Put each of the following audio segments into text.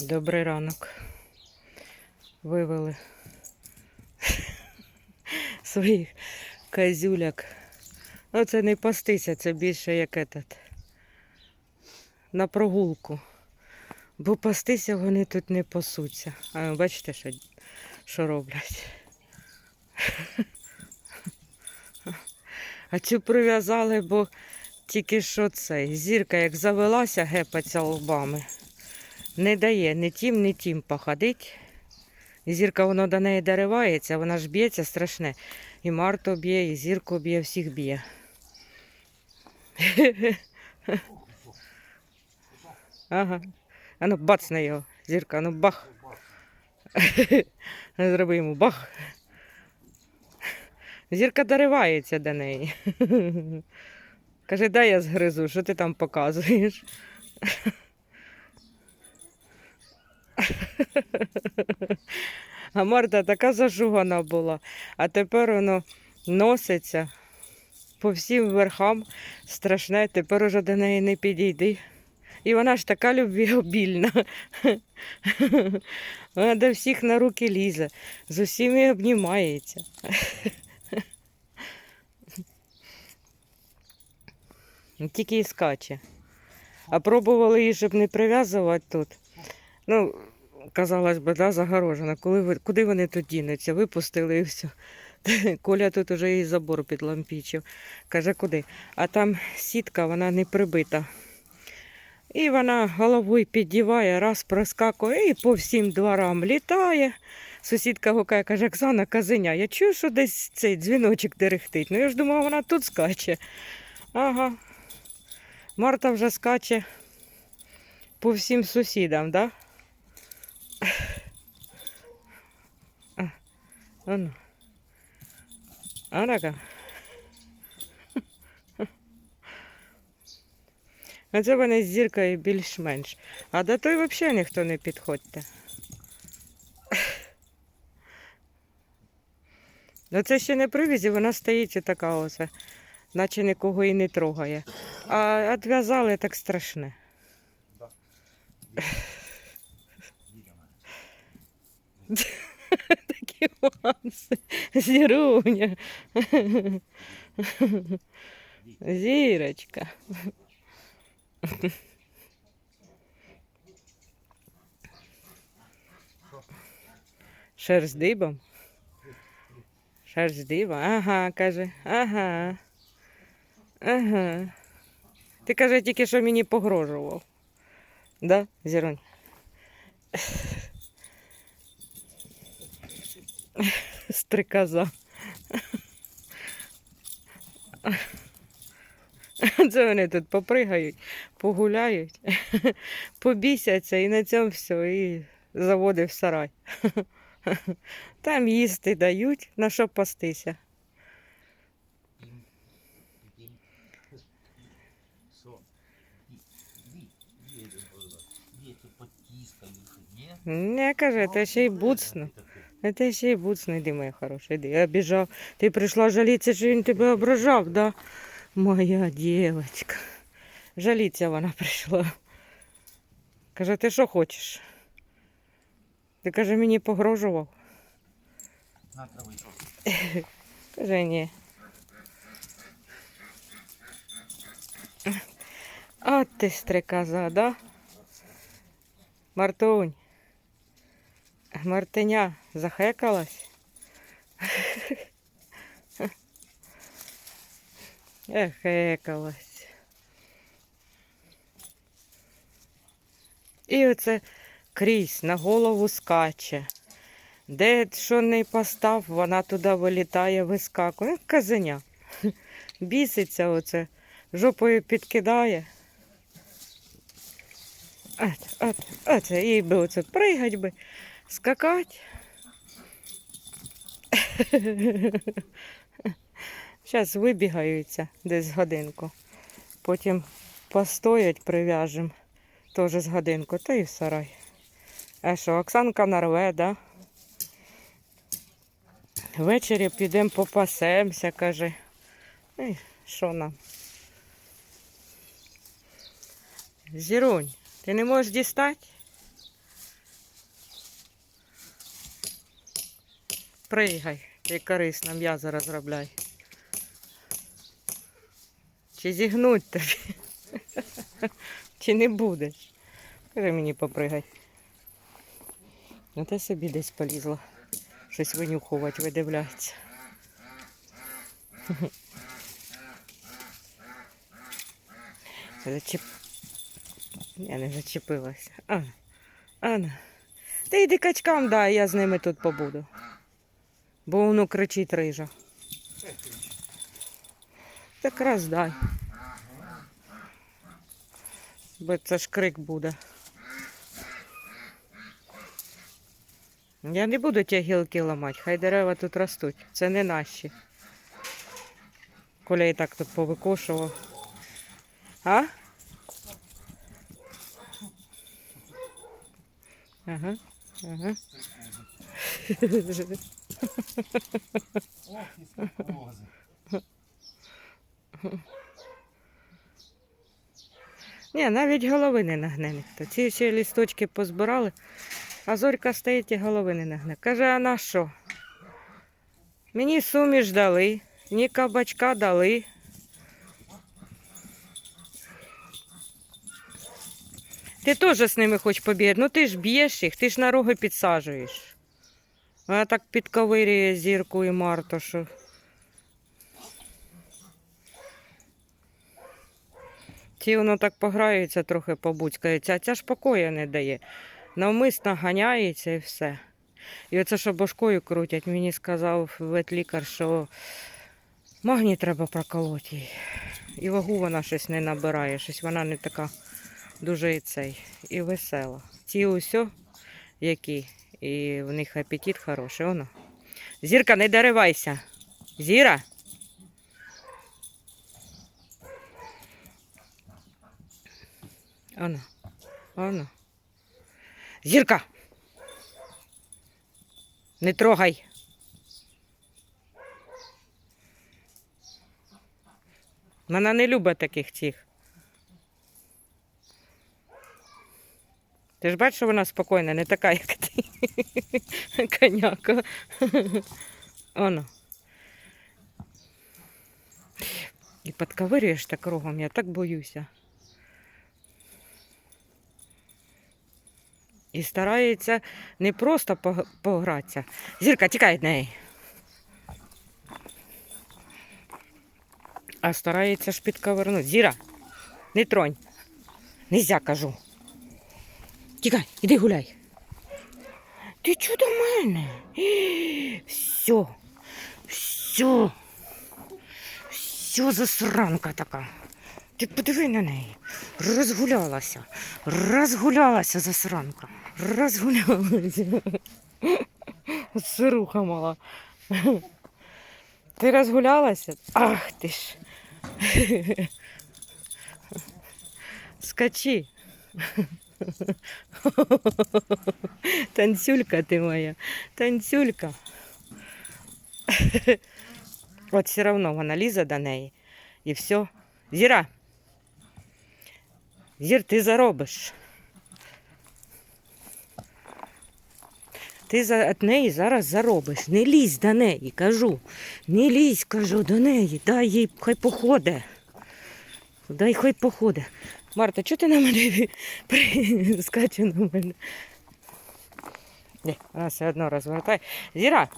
Добрий ранок. Вивели своїх козюляк. Ну, це не пастися, це більше як этот. На прогулку. Бо пастися вони тут не пасуться. А бачите, що, що роблять. А цю прив'язали, бо тільки що цей. Зірка як завелася, гепаться лбами. Не дає ні тім, ні тім походить. Зірка воно до неї доривається, вона ж б'ється страшне. І Марту б'є, і зірку б'є, всіх б'є. Ага. А ну бац на його. Зірка, ну бах. Зроби йому бах. Зірка доривається до неї. Каже, дай я згризу, що ти там показуєш? А Марта така зашугана була, а тепер воно носиться по всім верхам страшне, тепер уже до неї не підійди. І вона ж така любвіобільна. Вона до всіх на руки лізе, з усіми обнімається. Тільки і скаче. А пробували її, щоб не прив'язувати тут. Ну, казалось би, да, загорожена. Коли ви, куди вони тут дінуться? Випустили і все. Коля тут уже і забор підлампічив. Каже, куди? А там сітка, вона не прибита. І вона головою піддіває, раз проскакує і по всім дворам літає. Сусідка гукає, каже, Оксана Казиня, я чую, що десь цей дзвіночок дерехтить. Ну я ж думала, вона тут скаче. Ага. Марта вже скаче по всім сусідам, так? Да? Ану. А така. А це вони з зіркою більш-менш. А до той взагалі ніхто не підходьте. Ну це ще не привізі, вона стоїть така ось, наче нікого і не трогає. А відв'язали так страшне. Такі манси. Зіруня. Зірочка. Шерсть дибом. Шерсть дибом. Ага, каже. Ага. Ага. Ти каже, тільки що мені погрожував. Да, Зіронь? Стрикоза. Це вони тут попригають, погуляють, побісяться і на цьому все, і заводи в сарай. Там їсти дають, на що пастися. Не каже, це ще й буцно. Це ще й буцно, йди, моя хороша, йди. Я біжав. Ти прийшла жалітися, що він тебе ображав, да? Моя дівчинка. Жаліться вона прийшла. Каже, ти що хочеш? Ти каже, мені погрожував. На траву. Каже, ні. От ти стрикоза, да? Мартунь. Мартиня захекалась. Ехекалась. І оце крізь на голову скаче. Де що не постав, вона туди вилітає, вискакує. Казеня. Біситься оце, жопою підкидає. От, от, от, їй би оце пригать би, скакать. Зараз вибігаються десь годинку. Потім постоять, прив'яжемо теж з годинку, та і в сарай. А що, Оксанка нарве, да? Ввечері підемо попасемося, каже. Ей, що нам? Зірунь, ти не можеш дістати? Пригай, ти корисно м'язо розробляй. Чи зігнуть тобі? Чи не будеш? Кажи мені попригай. Ну ти собі десь полізла. Щось винюхувати, видивляється. Зачеп... Я не зачепилася. А, Анна. Ти йди качкам дай, я з ними тут побуду. Бо воно кричить рижа. Так раз дай. Бо це ж крик буде. Я не буду ті гілки ламати, хай дерева тут ростуть. Це не наші. Коля і так тут повикошував. А? Ага, ага. Ні, навіть голови не нагне ніхто. Ці ще лісточки позбирали, а зорька стоїть і голови не нагне. Каже, а на що? Мені суміш дали, ні кабачка дали. Ти теж з ними хочеш побігати. Ну ти ж б'єш їх, ти ж на роги підсаджуєш. Вона так підковирює зірку і Марту, що. Ті воно так пограються, трохи побуцькаються, а ця ж покою не дає. Навмисно ганяється і все. І оце, що башкою крутять, мені сказав ветлікар, що магній треба проколоти їй. І вагу вона щось не набирає, щось вона не така дуже і цей, і весела. Ці усьо, які, і в них апетит хороший. Воно. Зірка, не даривайся. Зіра. Оно. Оно. Зірка. Не трогай. Вона не любить таких цих. Ти ж бачиш, що вона спокійна, не така, як ти. Коняка. Оно. І підковирюєш так кругом, я так боюся. І старається не просто погратися. Зірка, тікай від неї. А старається ж підковернути. Зіра, не тронь. Нельзя, кажу. Тікай, іди гуляй. Ти чого до мене? Все. Все. Все засранка така. Ти подиви на неї. Розгулялася. Розгулялася засранка. Розгулялася. Сируха мала. Ти розгулялася? Ах ти ж. Скачи. Танцюлька ти моя. Танцюлька. От все одно вона лізе до неї. І все. Зіра. Зір, ти заробиш. Ти від неї зараз заробиш. Не лізь до неї, кажу. Не лізь, кажу, до неї. Дай їй хай походе. Дай хай походе. Марта, чого ти на мене скаче на мене? Ні, вона одно розвертає. Зіра,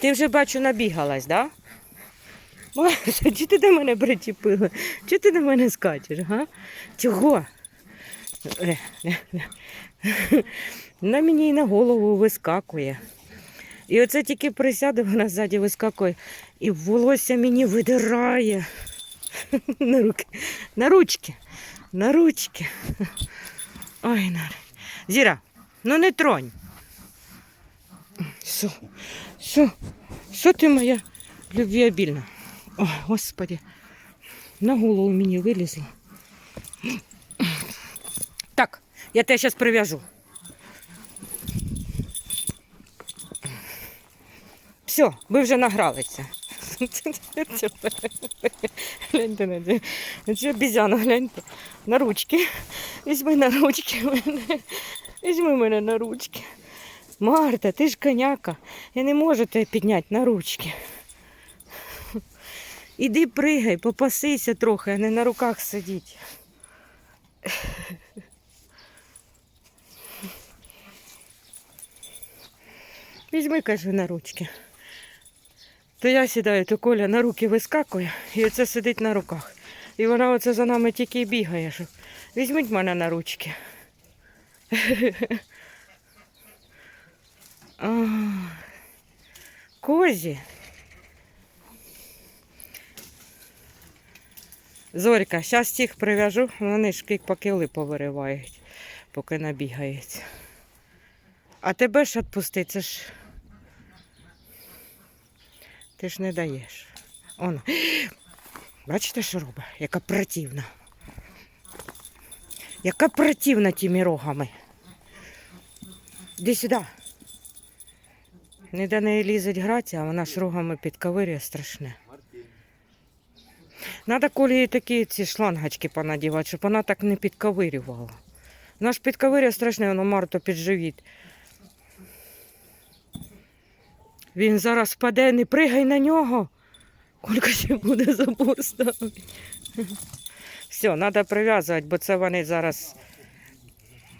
ти вже бачу набігалась, да? Марта, чи ти до мене причепила? Чи ти до мене скачеш, га? Чого? Е, е, е. На мені і на голову вискакує. І оце тільки присяде, вона ззаді вискакує. І волосся мені видирає. На руки. На ручки. На ручки. Ой, на. Зіра, ну не тронь. Що? Що? Що ти моя любвіобільна? Ой, господи. На голову мені вилізла. Так, я тебе зараз прив'яжу. Все, ви вже награлися. Гляньте на це. На цю гляньте. На ручки. Візьми на ручки мене. Візьми мене на ручки. Марта, ти ж коняка. Я не можу тебе підняти на ручки. Іди пригай, попасися трохи, а не на руках сидіть. Візьми, кажу, на ручки. То я сідаю, то Коля на руки вискакує і оце сидить на руках. І вона оце за нами тільки й бігає. Що... Візьміть мене на ручки. Козі. Зорька, зараз тих прив'яжу, вони ж кик повиривають, поки набігається. А тебе ж відпусти, це ж. Ти ж не даєш. Он. Бачите, що робить? Яка противна. Яка противна тими рогами. Іди сюди. Не до неї лізуть гратися, а вона ж рогами підковирює страшне. Надо колі такі ці шлангочки понадівати, щоб вона так не підковирювала. Вона ж підковирює страшне, воно Марту під живіт. Він зараз впаде, не пригай на нього. Колька ще буде забор ставити. Все, треба прив'язувати, бо це вони зараз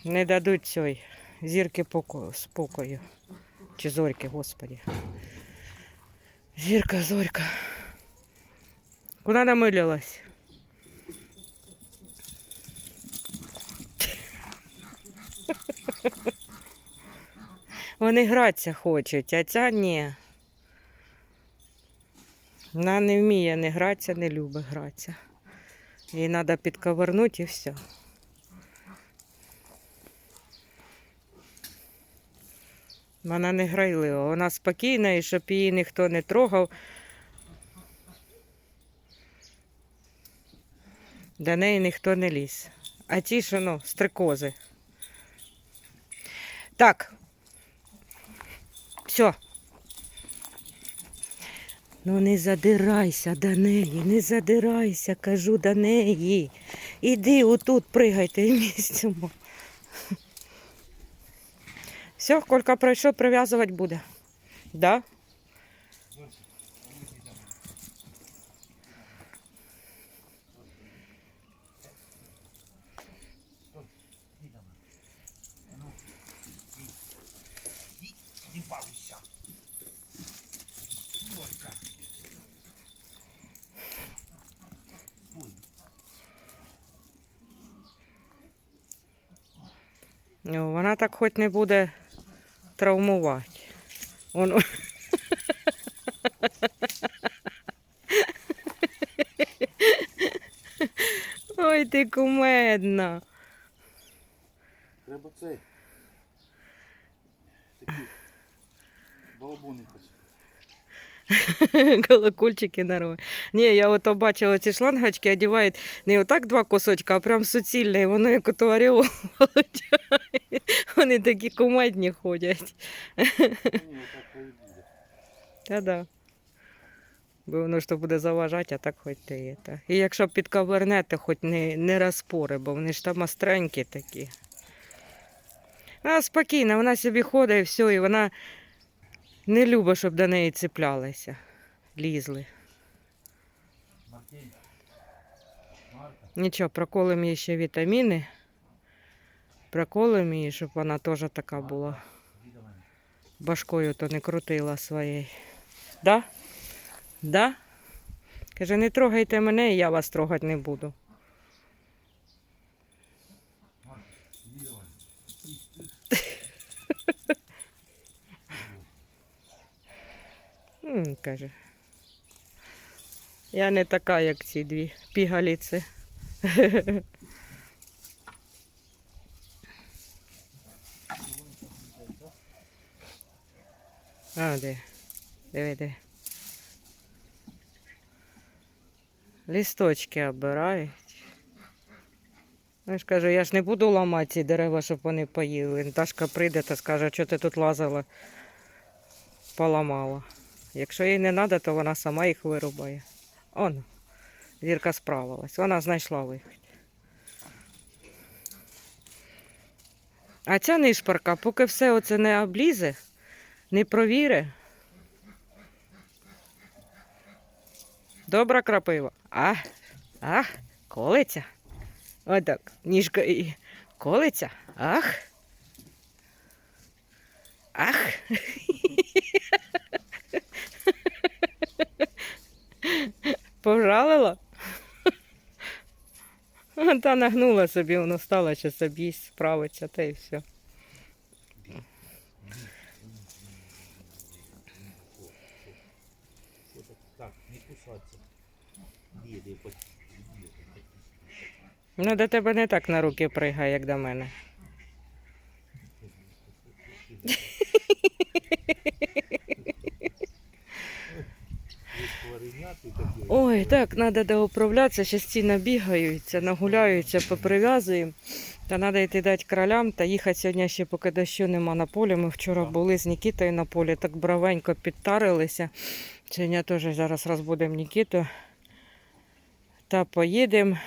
не дадуть цієї зірки поко- спокою. Чи зорьки, господі. Зірка, зорька. Куди намилилась? Вони гратися хочуть, а ця ні. Вона не вміє не гратися, не любить гратися. Їй треба підковернути і все. Вона не грайлива, вона спокійна і щоб її ніхто не трогав. До неї ніхто не ліз. А ті, що ну, стрикози. Так. Все. Ну не задирайся до неї, не задирайся, кажу до неї. Іди отут пригайте місцемо. Все, Колька пройшов, прив'язувати буде. Да? Вона так хоч не буде травмувати. Воно. Ой, ти кумедна. Треба цей. Такі балабуни хоч. Колокольчики нарой. Ні, я ото бачила ці шлангочки одягають не отак два кусочка, а прям суцільне, і воно як ото получає. Вони такі кумедні ходять. Та-да. Бо воно ж то буде заважати, а так хоч ти є. І якщо підковернете, хоч не, не розпори, бо вони ж там остренькі такі. Вона спокійна, вона собі ходить і все, і вона не любить, щоб до неї ціплялися, лізли. Нічого, проколимо їй ще вітаміни. Проколимо її, щоб вона теж така була. Башкою то не крутила своєю. Да? Да? Каже, не трогайте мене, і я вас трогати не буду. Іди до мене. М, каже. Я не така, як ці дві пігаліці. А, де? Диви, де. Лісточки обирають. Я ж кажу, я ж не буду ламати ці дерева, щоб вони поїли. Наташка прийде та скаже, що ти тут лазила, поламала. Якщо їй не треба, то вона сама їх вирубає. Он, Вірка справилась. Вона знайшла вихід. А ця нишпарка, поки все оце не облізе, не провіре. Добра крапива. А, а, колиться. Отак, ніжка і колиться. Ах. Ах. Пожалила? Та нагнула собі, воно стала, що собі справиться, та й все. Ну, до тебе не так на руки пригає, як до мене. Твариняти такі. Ой, так, треба доуправлятися, ще стіна бігаються, нагуляються, поприв'язуємо. Та треба йти дати кролям та їхати сьогодні ще, поки дощу нема на полі. Ми вчора були з Нікітою на полі, так бравенько підтарилися. Сьогодні теж зараз розбудемо Нікіту. Та поїдемо.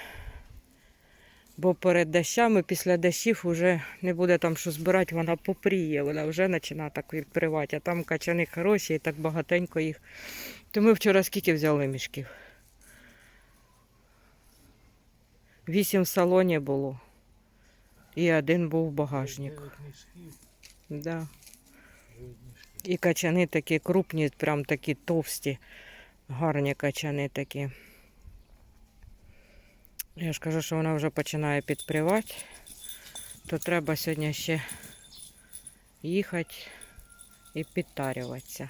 Бо перед дощами, після дощів вже не буде там що збирати, вона попріє, вона вже починає так відкривати. А там качани хороші і так багатенько їх. То ми вчора скільки взяли мішків? Вісім в салоні було. І один був в багажник. Да. І качани такі крупні, прям такі товсті, гарні качани такі. Я ж кажу, що вона вже починає підпривати, то треба сьогодні ще їхати і підтарюватися.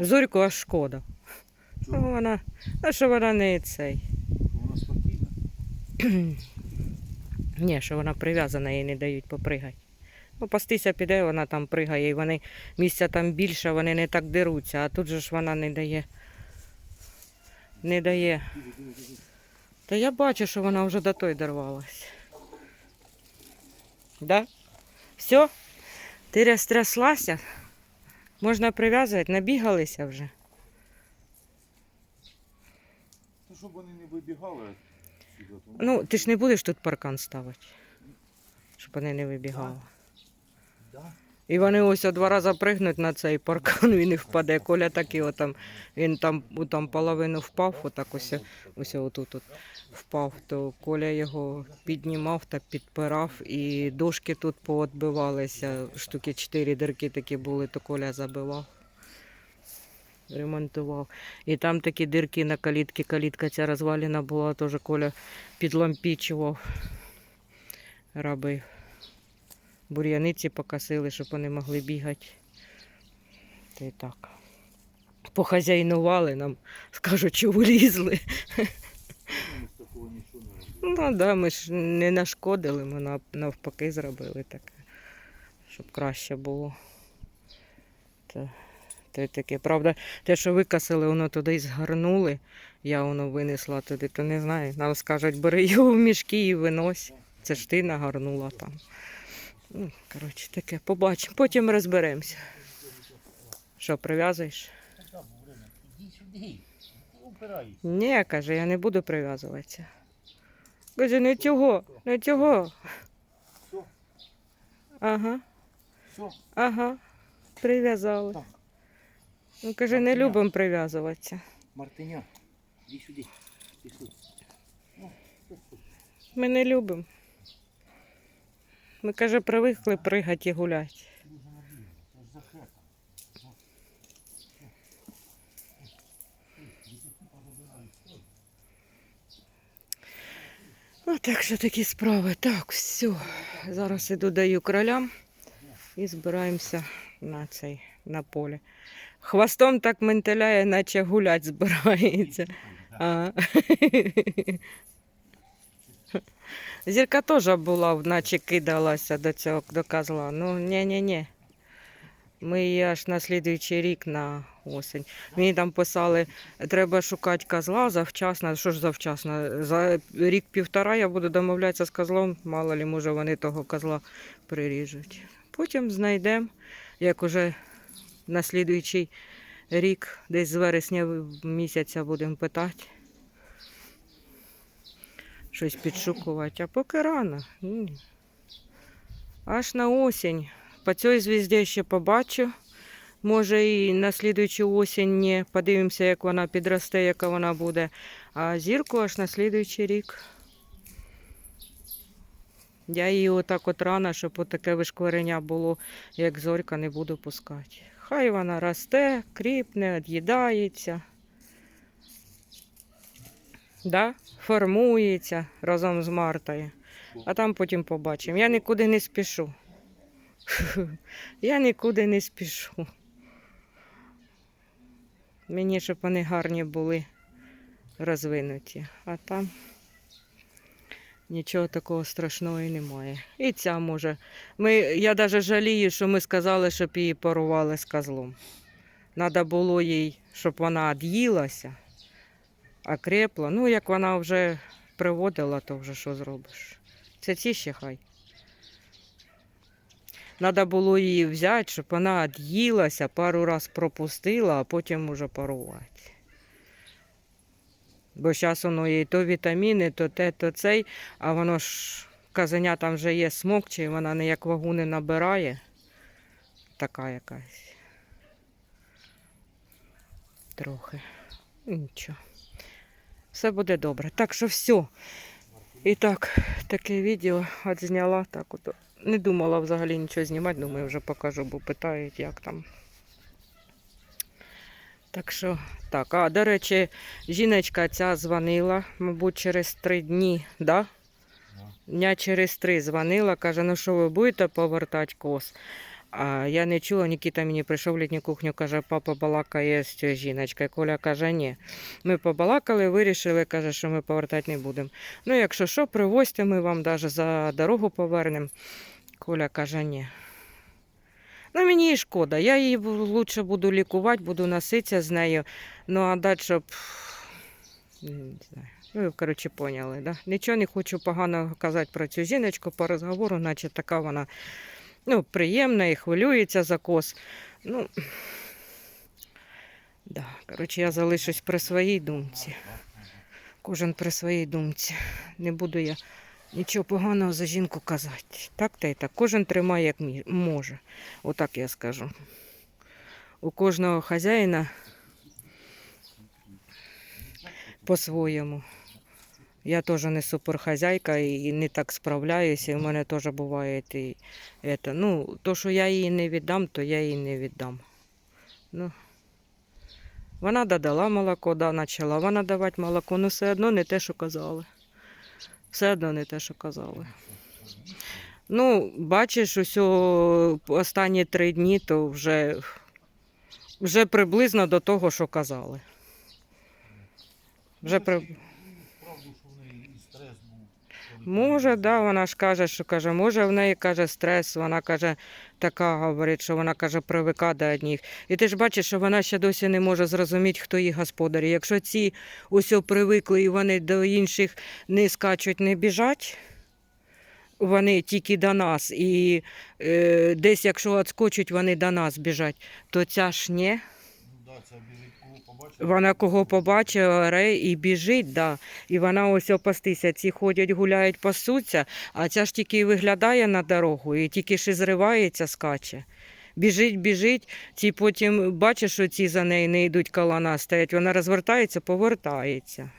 Зорьку аж шкода. Ну, вона, ну, що вона не цей. Вона спокійна. Ні, що вона прив'язана, їй не дають попригати. Ну, пастися піде, вона там пригає, і вони місця там більше, вони не так деруться, а тут же ж вона не дає. Не дає. Та я бачу, що вона вже до той дорвалась. Да? Все? Ти розтряслася? Можна прив'язувати, набігалися вже. Ну, щоб вони не вибігали. Ну, ти ж не будеш тут паркан ставити, щоб вони не вибігали. Да? І вони ось два рази пригнуть на цей паркан, він і впаде. Коля такий отам, він там, там половину впав, отак ось, ось отут от впав, то Коля його піднімав та підпирав, і дошки тут поотбивалися, штуки чотири дирки такі були, то Коля забивав. Ремонтував. І там такі дирки на калітки. Калітка ця розвалена була, теж Коля підлампічував, робив. Бур'яниці покосили, щоб вони могли бігати. Та й так. Похазяйнували нам, скажуть, що влізли. Ну. Ну да, ми ж не нашкодили, ми навпаки зробили таке, щоб краще було. Та, та таке. Правда, те, що викосили, воно туди й згарнули, я воно винесла туди, то не знаю. Нам скажуть, бери його в мішки і винось. Це ж ти нагарнула там. Ну, коротше, таке, побачимо. Потім розберемося. Що, прив'язуєш? Ні, каже, я не буду прив'язуватися. Каже, не цього, не цього. Ага, ага, прив'язали. Ну, каже, не любимо прив'язуватися. Мартиня, іди сюди. Ми не любимо. Ми, каже, привикли пригати і гуляти. Ну, так що такі справи. Так, все. Зараз іду даю кролям і збираємося на цей на поле. Хвостом так ментеляє, наче гулять збирається. А. Зірка теж була, наче кидалася до цього до козла. Ну, ні-ні-ні. Ми її аж на слідуючий рік на осінь. Мені там писали, треба шукати козла завчасно. Що ж завчасно? За рік-півтора я буду домовлятися з козлом, мало ли, може вони того козла приріжуть. Потім знайдемо, як уже на слідуючий рік, десь з вересня місяця будемо питати. Щось підшукувати. А поки рано. Ні. Аж на осінь. По цій звізді ще побачу. Може і на слідуючу осінь. Подивимося, як вона підросте, яка вона буде. А зірку аж на слідуючий рік. Я її отак от рано, щоб отаке вишкварення було, як зорька, не буду пускати. Хай вона росте, кріпне, від'їдається. Да? Формується разом з Мартою. А там потім побачимо. Я нікуди не спішу. Я нікуди не спішу. Мені, щоб вони гарні були розвинуті. А там нічого такого страшного і немає. І ця може. Ми, я навіть жалію, що ми сказали, щоб її парували з козлом. Треба було їй, щоб вона від'їлася, окрепла. Ну, як вона вже приводила, то вже що зробиш. Це ці ще хай. Треба було її взяти, щоб вона від'їлася, пару раз пропустила, а потім уже парувати. Бо зараз воно їй то вітаміни, то те, то цей, а воно ж казаня там вже є смокче, і вона ніяк вагу не набирає. Така якась. Трохи. Нічого. Все буде добре. Так що все. І так, таке відео от зняла. Так от. Не думала взагалі нічого знімати, думаю, вже покажу, бо питають, як там. Так що, так, а до речі, жіночка ця дзвонила, мабуть, через три дні, да? Дня через три дзвонила, каже, ну що ви будете повертати коз? А я не чула, Нікіта мені прийшов літню кухню, каже, папа балакає з цією жіночкою. Коля каже, ні. Ми побалакали, вирішили, каже, що ми повертати не будемо. Ну, якщо що, привозьте, ми вам навіть за дорогу повернемо. Коля каже, ні. Ну, мені і шкода. Я її лучше буду лікувати, буду носитися з нею. Ну, а далі, щоб. Не знаю. Ви, коротше, поняли, да? Нічого не хочу поганого казати про цю жіночку по розговору, наче така вона ну, приємна і хвилюється за коз. Ну, да. Коротше, я залишусь при своїй думці. Кожен при своїй думці. Не буду я нічого поганого за жінку казати. Так та й так. Кожен тримає як може. Отак я скажу. У кожного хазяїна по-своєму. Я теж не суперхазяйка і не так справляюся. І в мене теж буває і это. Ну, то, що я її не віддам, то я її не віддам. Ну, вона додала молоко, да, почала вона давати молоко, але все одно не те, що казали. Все одно не те, що казали. Ну, бачиш, усьо останні три дні, то вже, вже приблизно до того, що казали. Вже при... Правду, що в неї Може, да, вона ж каже, що каже, може в неї каже стрес, вона каже, така говорить, що вона каже, привика до одних. І ти ж бачиш, що вона ще досі не може зрозуміти, хто її господарі. Якщо ці усьо привикли і вони до інших не скачуть, не біжать. Вони тільки до нас, і е, десь, якщо відскочуть, вони до нас біжать, то ця ж ні. Ну да, це біжить. Вона кого побачить, оре і біжить, да. і вона ось опастися. Ці ходять, гуляють, пасуться, а ця ж тільки виглядає на дорогу і тільки ж зривається, скаче. Біжить, біжить, ці потім бачиш, що ці за нею не йдуть колона стоять, вона розвертається, повертається.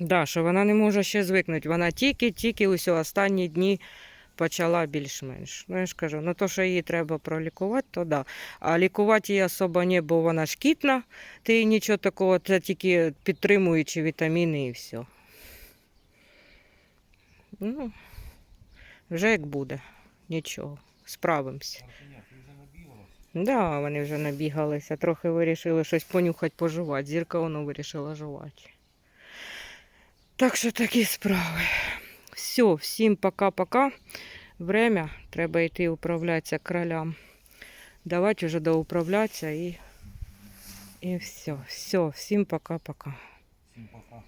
Да, що вона не може ще звикнути. Вона тільки-тільки ось останні дні почала більш-менш. Ну, я ж кажу, ну то, що її треба пролікувати, то да. А лікувати її особо не, бо вона шкітна, ти нічого такого, це тільки підтримуючі вітаміни і все. Ну, вже як буде, нічого, справимося. Да, вони вже набігалися, трохи вирішили щось понюхати, пожувати. Зірка воно вирішила жувати. Так що такі справи. Все, всім пока-пока. Время, треба йти управлятися кролям. Давайте вже доуправлятися і, і все. Все, всім пока-пока. Всім пока.